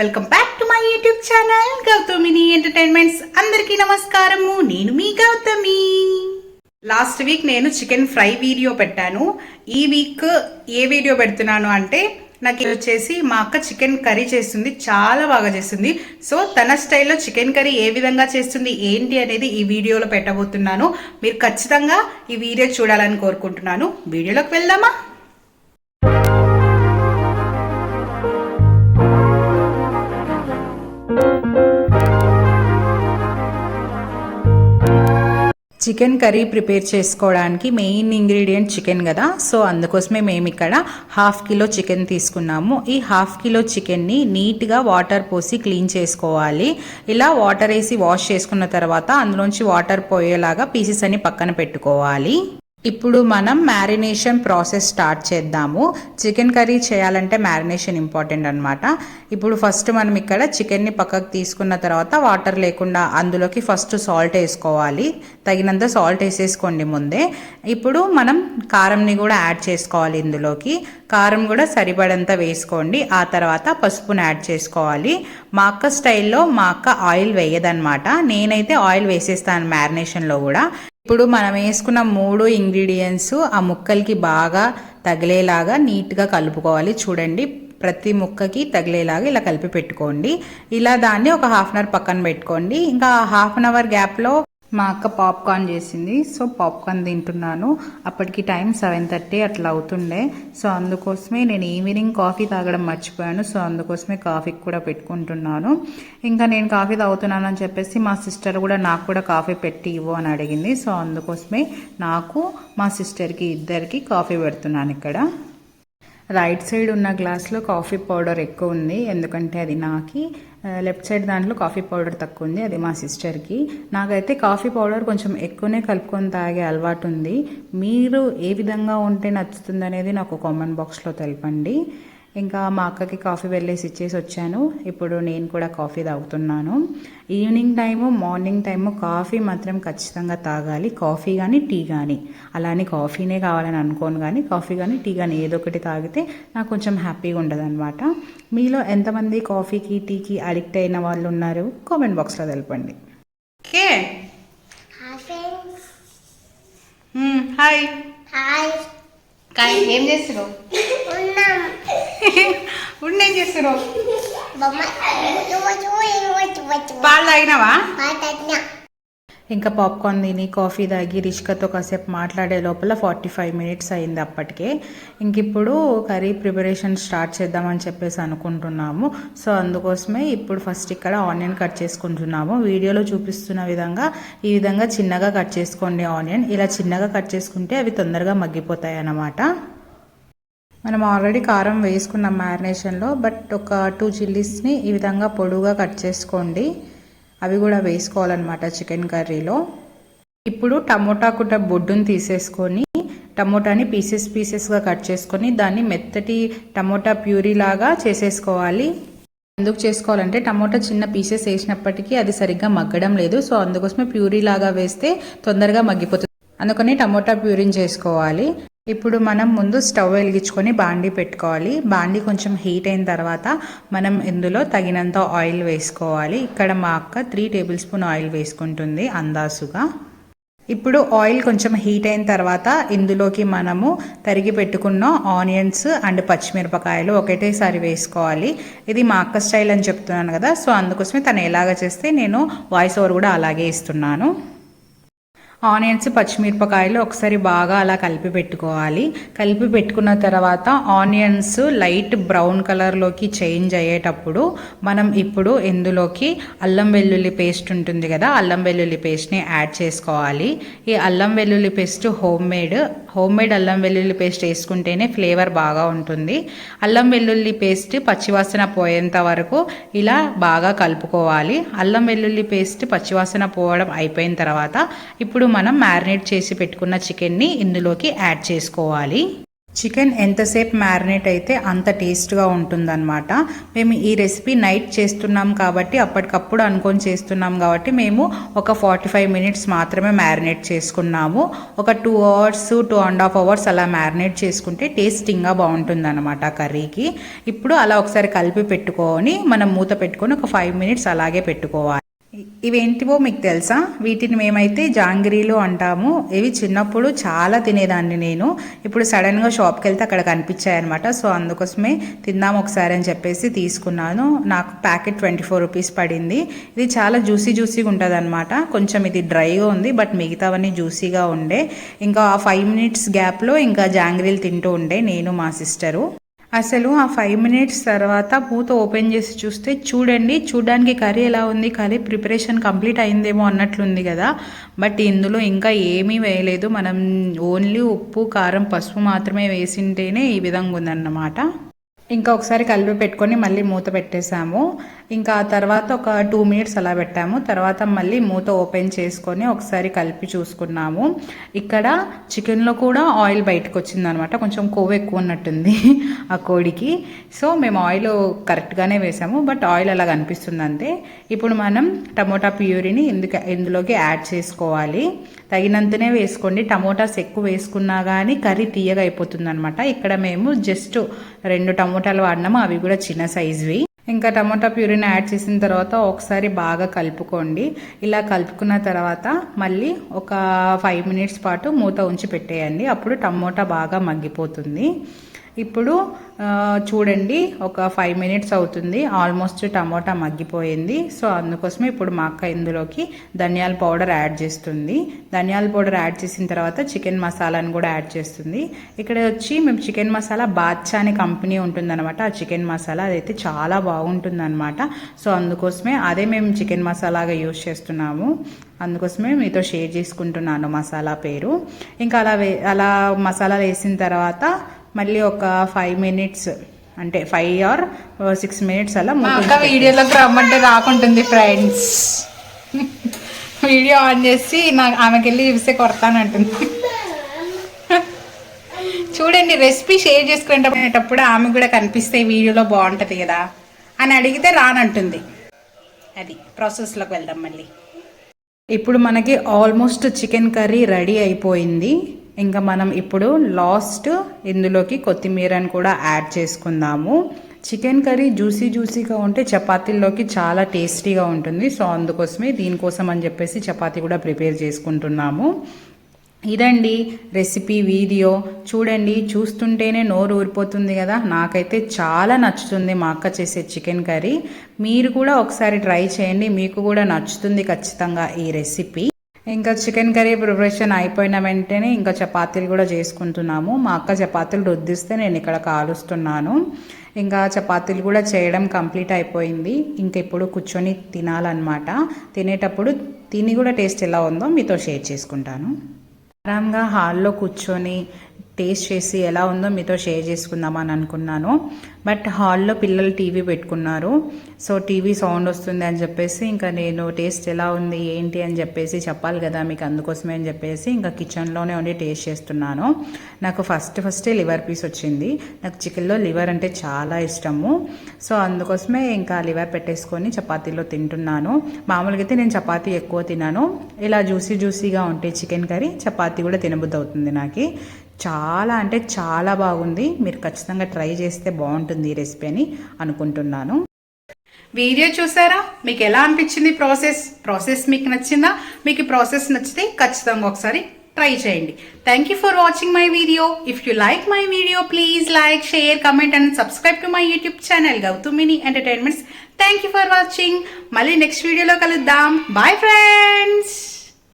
Welcome back to my YouTube channel Gautamini entertainments. అందరికీ నమస్కారము. నేను మీ గౌతమి. లాస్ట్ వీక్ నేను చికెన్ ఫ్రై వీడియో పెట్టాను. ఈ వీక్ ఏ వీడియో పెడుతున్నాను అంటే నాకు ఇది వచ్చేసి మా అక్క చికెన్ కర్రీ చేస్తుంది చాలా బాగా చేస్తుంది. సో తన స్టైల్లో చికెన్ కర్రీ ఏ విధంగా చేస్తుంది ఏంటి అనేది ఈ వీడియోలో పెట్టబోతున్నాను. మీరు ఖచ్చితంగా ఈ వీడియో చూడాలని కోరుకుంటున్నాను. వీడియోలోకి వెళ్దామా? చికెన్ కర్రీ ప్రిపేర్ చేసుకోవడానికి మెయిన్ ఇంగ్రీడియంట్ చికెన్ కదా. సో అందుకోసమే మేము ఇక్కడ హాఫ్ కిలో చికెన్ తీసుకున్నాము. ఈ హాఫ్ కిలో చికెన్ని నీట్గా వాటర్ పోసి క్లీన్ చేసుకోవాలి. ఇలా వాటర్ వేసి వాష్ చేసుకున్న తర్వాత అందులోంచి వాటర్ పోయేలాగా పీసెస్ అని పక్కన పెట్టుకోవాలి. ఇప్పుడు మనం మ్యారినేషన్ ప్రాసెస్ స్టార్ట్ చేద్దాము. చికెన్ కర్రీ చేయాలంటే మ్యారినేషన్ ఇంపార్టెంట్ అనమాట ఇప్పుడు ఫస్ట్ మనం ఇక్కడ చికెన్ని పక్కకు తీసుకున్న తర్వాత వాటర్ లేకుండా అందులోకి ఫస్ట్ సాల్ట్ వేసుకోవాలి. తగినంత సాల్ట్ వేసేసుకోండి ముందే. ఇప్పుడు మనం కారంని కూడా యాడ్ చేసుకోవాలి ఇందులోకి. కారం కూడా సరిపడంత వేసుకోండి. ఆ తర్వాత పసుపుని యాడ్ చేసుకోవాలి. మా అక్క స్టైల్లో మా అక్క ఆయిల్ వేయదన్నమాట. నేనైతే ఆయిల్ వేసేస్తాను మ్యారినేషన్లో కూడా. ఇప్పుడు మనం వేసుకున్న మూడు ఇంగ్రీడియంట్స్ ఆ ముక్కలకి బాగా తగిలేలాగా నీట్గా కలుపుకోవాలి. చూడండి ప్రతి ముక్కకి తగిలేలాగా ఇలా కలిపి పెట్టుకోండి. ఇలా దాన్ని ఒక హాఫ్ అన్ అవర్ పక్కన పెట్టుకోండి. ఇంకా హాఫ్ అన్ అవర్ గ్యాప్లో మా అక్క పాప్కార్న్ చేసింది. సో పాప్కార్న్ తింటున్నాను. అప్పటికి టైం సెవెన్ థర్టీ అట్లా అవుతుండే. సో అందుకోసమే నేను ఈవినింగ్ కాఫీ తాగడం మర్చిపోయాను. సో అందుకోసమే కాఫీ కూడా పెట్టుకుంటున్నాను. ఇంకా నేను కాఫీ తాగుతున్నాను అని చెప్పేసి మా సిస్టర్ కూడా నాకు కూడా కాఫీ పెట్టి ఇవ్వు అని అడిగింది. సో అందుకోసమే నాకు మా సిస్టర్కి ఇద్దరికి కాఫీ పెడుతున్నాను ఇక్కడ. రైట్ సైడ్ ఉన్న గ్లాస్లో కాఫీ పౌడర్ ఎక్కువ ఉంది. ఎందుకంటే అది నాకి లెఫ్ట్ సైడ్ దాంట్లో కాఫీ పౌడర్ తక్కువ ఉంది. అది మా సిస్టర్కి. నాకైతే కాఫీ పౌడర్ కొంచెం ఎక్కువనే కలుపుకొని తాగే అలవాటు ఉంది. మీరు ఏ విధంగా ఉంటే నచ్చుతుంది అనేది నాకు కామెంట్ బాక్స్లో తెలపండి. ఇంకా మా అక్కకి కాఫీ వెళ్ళేసి ఇచ్చేసి వచ్చాను. ఇప్పుడు నేను కూడా కాఫీ తాగుతున్నాను. Evening time morning time coffee మాత్రం ఖచ్చితంగా తాగాలి. కాఫీ కానీ టీ కానీ అలానే కాఫీనే కావాలని అనుకోను కానీ కాఫీ కానీ టీ కానీ ఏదో ఒకటి తాగితే నాకు కొంచెం హ్యాపీగా ఉండదు అనమాట మీలో ఎంతమంది కాఫీకి టీకి అడిక్ట్ అయిన వాళ్ళు ఉన్నారు? కామెంట్ బాక్స్లో తెలపండి. ఓకే. హాయ్. హాయ్. కాయ్ ఏం చేస్తున్నావు ఉన్నాం. ఉండేం చేస్తున్నావు వచ్చు వచ్చు పాలు తాగినావా? ఇంకా పాప్కార్న్ తిని కాఫీ తాగి రిష్కతో కాసేపు మాట్లాడే లోపల ఫార్టీ ఫైవ్ మినిట్స్ అయింది అప్పటికే. ఇంక ఇప్పుడు కర్రీ ప్రిపరేషన్ స్టార్ట్ చేద్దామని చెప్పేసి అనుకుంటున్నాము. సో అందుకోసమే ఇప్పుడు ఫస్ట్ ఇక్కడ ఆనియన్ కట్ చేసుకుంటున్నాము. వీడియోలో చూపిస్తున్న విధంగా ఈ విధంగా చిన్నగా కట్ చేసుకోండి ఆనియన్. ఇలా చిన్నగా కట్ చేసుకుంటే అవి తొందరగా మగ్గిపోతాయి అన్నమాట. మనం ఆల్రెడీ కారం వేసుకున్నాం మ్యారినేషన్లో బట్ ఒక టూ చిల్లీస్ని ఈ విధంగా పొడుగా కట్ చేసుకోండి. అవి కూడా వేసుకోవాలన్నమాట చికెన్ కర్రీలో. ఇప్పుడు టమోటా కూడా బొడ్డును తీసేసుకొని టమోటాని పీసెస్ పీసెస్గా కట్ చేసుకొని దాన్ని మెత్తటి టమోటా ప్యూరీ లాగా చేసేసుకోవాలి. ఎందుకు చేసుకోవాలంటే టమోటా చిన్న పీసెస్ వేసినప్పటికీ అది సరిగ్గా మగ్గడం లేదు. సో అందుకోసమే ప్యూరీ లాగా వేస్తే తొందరగా మగ్గిపోతుంది. అందుకని టమోటా ప్యూరీని చేసుకోవాలి. ఇప్పుడు మనం ముందు స్టవ్ వెలిగించుకొని బాండీ పెట్టుకోవాలి. బాండీ కొంచెం హీట్ అయిన తర్వాత మనం ఇందులో తగినంత ఆయిల్ వేసుకోవాలి. ఇక్కడ మా అక్క త్రీ టేబుల్ స్పూన్ ఆయిల్ వేసుకుంటుంది అందాసుగా ఇప్పుడు ఆయిల్ కొంచెం హీట్ అయిన తర్వాత ఇందులోకి మనము తరిగి పెట్టుకున్న ఆనియన్స్ అండ్ పచ్చిమిరపకాయలు ఒకటేసారి వేసుకోవాలి. ఇది మా అక్క స్టైల్ అని చెప్తున్నాను కదా. సో అందుకోసమే తను ఎలాగ చేస్తే నేను వాయిస్ ఓవర్ కూడా అలాగే ఇస్తున్నాను. ఆనియన్స్ పచ్చిమిరపకాయలు ఒకసారి బాగా అలా కలిపి పెట్టుకోవాలి. కలిపి పెట్టుకున్న తర్వాత ఆనియన్స్ లైట్ బ్రౌన్ కలర్లోకి చేంజ్ అయ్యేటప్పుడు మనం ఇప్పుడు ఇందులోకి అల్లం వెల్లుల్లి పేస్ట్ ఉంటుంది కదా అల్లం వెల్లుల్లి పేస్ట్ని యాడ్ చేసుకోవాలి. ఈ అల్లం వెల్లుల్లి paste home made home made అల్లం వెల్లుల్లి పేస్ట్ వేసుకుంటేనే ఫ్లేవర్ బాగా ఉంటుంది. అల్లం వెల్లుల్లి పేస్ట్ పచ్చివాసన పోయేంత వరకు ఇలా బాగా కలుపుకోవాలి. అల్లం వెల్లుల్లి పేస్ట్ పచ్చివాసన పోవడం అయిపోయిన తర్వాత ఇప్పుడు మనం మ్యారినేట్ చేసి పెట్టుకున్న చికెన్ని ఇందులోకి యాడ్ చేసుకోవాలి. చికెన్ ఎంతసేపు మ్యారినేట్ అయితే అంత టేస్ట్గా ఉంటుందన్నమాట. మేము ఈ రెసిపీ నైట్ చేస్తున్నాం కాబట్టి అప్పటికప్పుడు అనుకొని చేస్తున్నాం కాబట్టి మేము ఒక ఫార్టీ ఫైవ్ మినిట్స్ మాత్రమే మ్యారినేట్ చేసుకున్నాము. ఒక two hours two and half hours అలా మ్యారినేట్ చేసుకుంటే టేస్టింగ్గా బాగుంటుందన్నమాట కర్రీకి. ఇప్పుడు అలా ఒకసారి కలిపి పెట్టుకొని మనం మూత పెట్టుకొని ఒక ఫైవ్ మినిట్స్ అలాగే పెట్టుకోవాలి. ఇవేంటివో మీకు తెలుసా? వీటిని మేమైతే జాంగ్రీలు అంటాము. ఇవి చిన్నప్పుడు చాలా తినేదాన్ని నేను. ఇప్పుడు సడన్గా షాప్కి వెళ్తే అక్కడ కనిపించాయి అనమాట సో అందుకోసమే తిందాం ఒకసారి అని చెప్పేసి తీసుకున్నాను. నాకు ప్యాకెట్ ట్వంటీ ఫోర్ రూపీస్ పడింది. ఇది చాలా జ్యూసీ జ్యూసీగా ఉంటుంది అనమాట కొంచెం ఇది డ్రైగా ఉంది బట్ మిగతావన్నీ జ్యూసీగా ఉండే. ఇంకా ఆ ఫైవ్ మినిట్స్ గ్యాప్లో ఇంకా జాంగ్రీలు తింటూ ఉండే నేను మా సిస్టరు. అసలు ఆ ఫైవ్ మినిట్స్ తర్వాత పూత ఓపెన్ చేసి చూస్తే చూడండి చూడడానికి కర్రీ ఎలా ఉంది కర్రీ ప్రిపరేషన్ కంప్లీట్ అయిందేమో అన్నట్లుంది కదా. బట్ ఇందులో ఇంకా ఏమీ వేయలేదు. మనం ఓన్లీ ఉప్పు కారం పసుపు మాత్రమే వేసింటేనే ఈ విధంగా ఉందన్నమాట ఇంకా ఒకసారి కలిపి పెట్టుకొని మళ్ళీ మూత పెట్టేసాము ఇంకా తర్వాత ఒక టూ మినిట్స్ అలా పెట్టాము. తర్వాత మళ్ళీ మూత ఓపెన్ చేసుకొని ఒకసారి కలిపి చూసుకున్నాము. ఇక్కడ చికెన్లో కూడా ఆయిల్ బయటకు వచ్చిందనమాట. కొంచెం కొవ్వు ఎక్కువ ఉన్నట్టుంది ఆ కోడికి. సో మేము ఆయిల్ కరెక్ట్గానే వేసాము. బట్ ఆయిల్ అలా కనిపిస్తుంది అంతే ఇప్పుడు మనం టమోటా ప్యూరీని ఇందుకు ఇందులోకి యాడ్ చేసుకోవాలి. తగినంతనే వేసుకోండి. టమోటాస్ ఎక్కువ వేసుకున్నా కానీ కర్రీ తీయగా అయిపోతుంది అనమాట ఇక్కడ మేము జస్ట్ రెండు టమోటాలు వాడినాము అవి కూడా చిన్న సైజువి. ఇంకా టమోటా ప్యూరీని యాడ్ చేసిన తర్వాత ఒకసారి బాగా కలుపుకోండి. ఇలా కలుపుకున్న తర్వాత మళ్ళీ ఒక ఫైవ్ మినిట్స్ పాటు మూత ఉంచి పెట్టేయండి. అప్పుడు టమోటా బాగా మగ్గిపోతుంది. ఇప్పుడు చూడండి ఒక ఫైవ్ మినిట్స్ అవుతుంది. ఆల్మోస్ట్ టమోటా మగ్గిపోయింది. సో అందుకోసమే ఇప్పుడు మా అక్క ఇందులోకి ధనియాల పౌడర్ యాడ్ చేస్తుంది. ధనియాల పౌడర్ యాడ్ చేసిన తర్వాత చికెన్ మసాలాను కూడా యాడ్ చేస్తుంది. ఇక్కడ వచ్చి మేము చికెన్ మసాలా బాద్షా అనే కంపెనీ ఉంటుందన్నమాట. ఆ చికెన్ మసాలా అదైతే చాలా బాగుంటుందన్నమాట. సో అందుకోసమే అదే మేము చికెన్ మసాలాగా యూజ్ చేస్తున్నాము. అందుకోసమే మీతో షేర్ చేసుకుంటున్నాను మసాలా పేరు. ఇంకా అలా వే అలా మసాలా వేసిన తర్వాత మళ్ళీ ఒక ఫైవ్ మినిట్స్ అంటే ఫైవ్ ఆర్ సిక్స్ మినిట్స్ అలా అక్క వీడియోలోకి రమ్మంటే రాకుంటుంది ఫ్రెండ్స్ వీడియో ఆన్ చేసి నాకు ఆమెకి వెళ్ళి చూస్తే కొడతానంటుంది. చూడండి రెసిపీ షేర్ చేసుకునేటప్పుడు ఆమె కూడా కనిపిస్తే వీడియోలో బాగుంటుంది కదా అని అడిగితే రానంటుంది. అది ప్రాసెస్లోకి వెళ్దాం మళ్ళీ. ఇప్పుడు మనకి ఆల్మోస్ట్ చికెన్ కర్రీ రెడీ అయిపోయింది. ఇంకా మనం ఇప్పుడు లాస్ట్ ఇందులోకి కొత్తిమీరని కూడా యాడ్ చేసుకుందాము. చికెన్ కర్రీ జ్యూసీ జ్యూసీగా ఉంటే చపాతీల్లోకి చాలా టేస్టీగా ఉంటుంది. సో అందుకోసమే దీనికోసం అని చెప్పేసి చపాతీ కూడా ప్రిపేర్ చేసుకుంటున్నాము. ఇదండి రెసిపీ వీడియో. చూడండి చూస్తుంటేనే నోరు ఊరిపోతుంది కదా. నాకైతే చాలా నచ్చుతుంది మా అక్క చేసే చికెన్ కర్రీ. మీరు కూడా ఒకసారి ట్రై చేయండి. మీకు కూడా నచ్చుతుంది ఖచ్చితంగా ఈ రెసిపీ. ఇంకా చికెన్ కర్రీ ప్రిపరేషన్ అయిపోయిన వెంటనే ఇంకా చపాతీలు కూడా చేసుకుంటున్నాము. మా అక్క చపాతీలు రుద్దిస్తే నేను ఇక్కడ కాలుస్తున్నాను. ఇంకా చపాతీలు కూడా చేయడం కంప్లీట్ అయిపోయింది. ఇంక ఇప్పుడు కూర్చొని తినాలన్నమాట. తినేటప్పుడు తిని కూడా టేస్ట్ ఎలా ఉందో మీతో షేర్ చేసుకుంటాను. ఆరాంగా హాల్లో కూర్చొని టేస్ట్ చేసి ఎలా ఉందో మీతో షేర్ చేసుకుందామని అనుకున్నాను. బట్ హాల్లో పిల్లలు టీవీ పెట్టుకున్నారు. సో టీవీ సౌండ్ వస్తుంది అని చెప్పేసి ఇంకా నేను టేస్ట్ ఎలా ఉంది ఏంటి అని చెప్పేసి చెప్పాలి కదా మీకు అందుకోసమే అని చెప్పేసి ఇంకా కిచెన్లోనే ఉండి టేస్ట్ చేస్తున్నాను. నాకు ఫస్ట్ ఫస్టే లివర్ పీస్ వచ్చింది. నాకు చికెన్లో లివర్ అంటే చాలా ఇష్టము. సో అందుకోసమే ఇంకా లివర్ పెట్టేసుకొని చపాతీలో తింటున్నాను. మామూలుగా అయితే నేను చపాతీ ఎక్కువ తిన్నాను ఇలా జ్యూసీ జ్యూసీగా ఉంటే చికెన్ కర్రీ చపాతీ కూడా తినబుద్ధి అవుతుంది నాకు. చాలా అంటే చాలా బాగుంది. మీరు ఖచ్చితంగా ట్రై చేస్తే బాగుంటుంది ఈ రెసిపీ అని అనుకుంటున్నాను. వీడియో చూసారా? మీకు ఎలా అనిపించింది ప్రాసెస్? ప్రాసెస్ మీకు నచ్చిందా? మీకు ప్రాసెస్ నచ్చితే ఖచ్చితంగా ఒకసారి ట్రై చేయండి. Thank you for watching my video if you like my video please like share comment and subscribe to my YouTube channel Gautamini mini entertainments thank you for watching మళ్ళీ next వీడియోలో కలుద్దాం. Bye friends